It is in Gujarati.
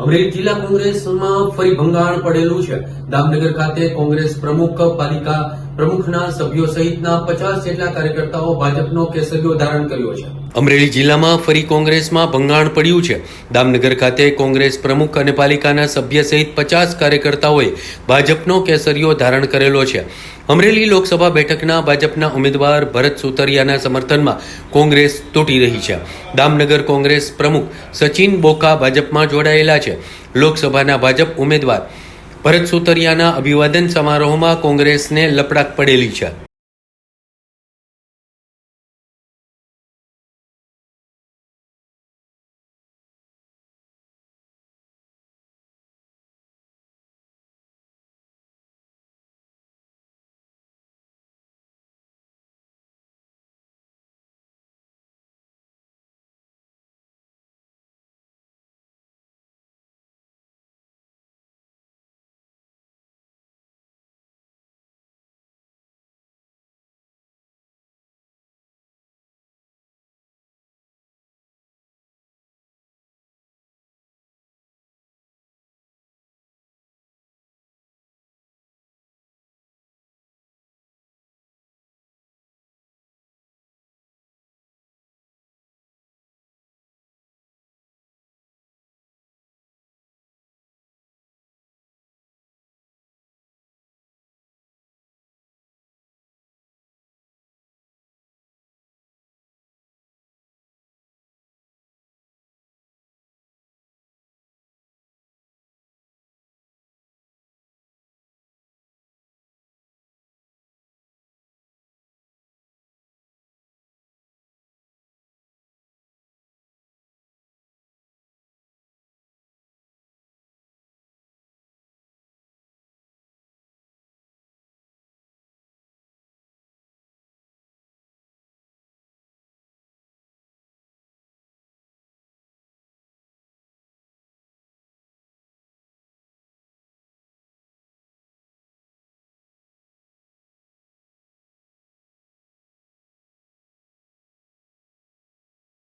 અમરેલી જિલ્લા કોંગ્રેસમાં ફરી ભંગાણ પડેલું છે. દામનગર ખાતે કોંગ્રેસ પ્રમુખ, પાલિકા પ્રમુખના સભ્યો સહિતના પચાસ જેટલા કાર્યકર્તાઓ ભાજપનો કેસરીઓ ધારણ કર્યો છે. અમરેલી જિલ્લામાં ફરી કોંગ્રેસમાં ભંગાણ પડ્યું છે. દામનગર ખાતે કોંગ્રેસ પ્રમુખ અને પાલિકાના સભ્ય સહિત પચાસ કાર્યકર્તાઓએ ભાજપનો કેસરીઓ ધારણ કરેલો છે. અમરેલી લોકસભા બેઠકના ભાજપના ઉમેદવાર ભરત સુતરિયાના સમર્થનમાં કોંગ્રેસ તૂટી રહી છે. દામનગર કોંગ્રેસ પ્રમુખ સચિન બોકા ભાજપમાં જોડાયેલા છે. લોકસભાના ભાજપ ઉમેદવાર ભરત સુતરિયાના અભિવાદન સમારોહમાં કોંગ્રેસને લપડાક પડેલી છે.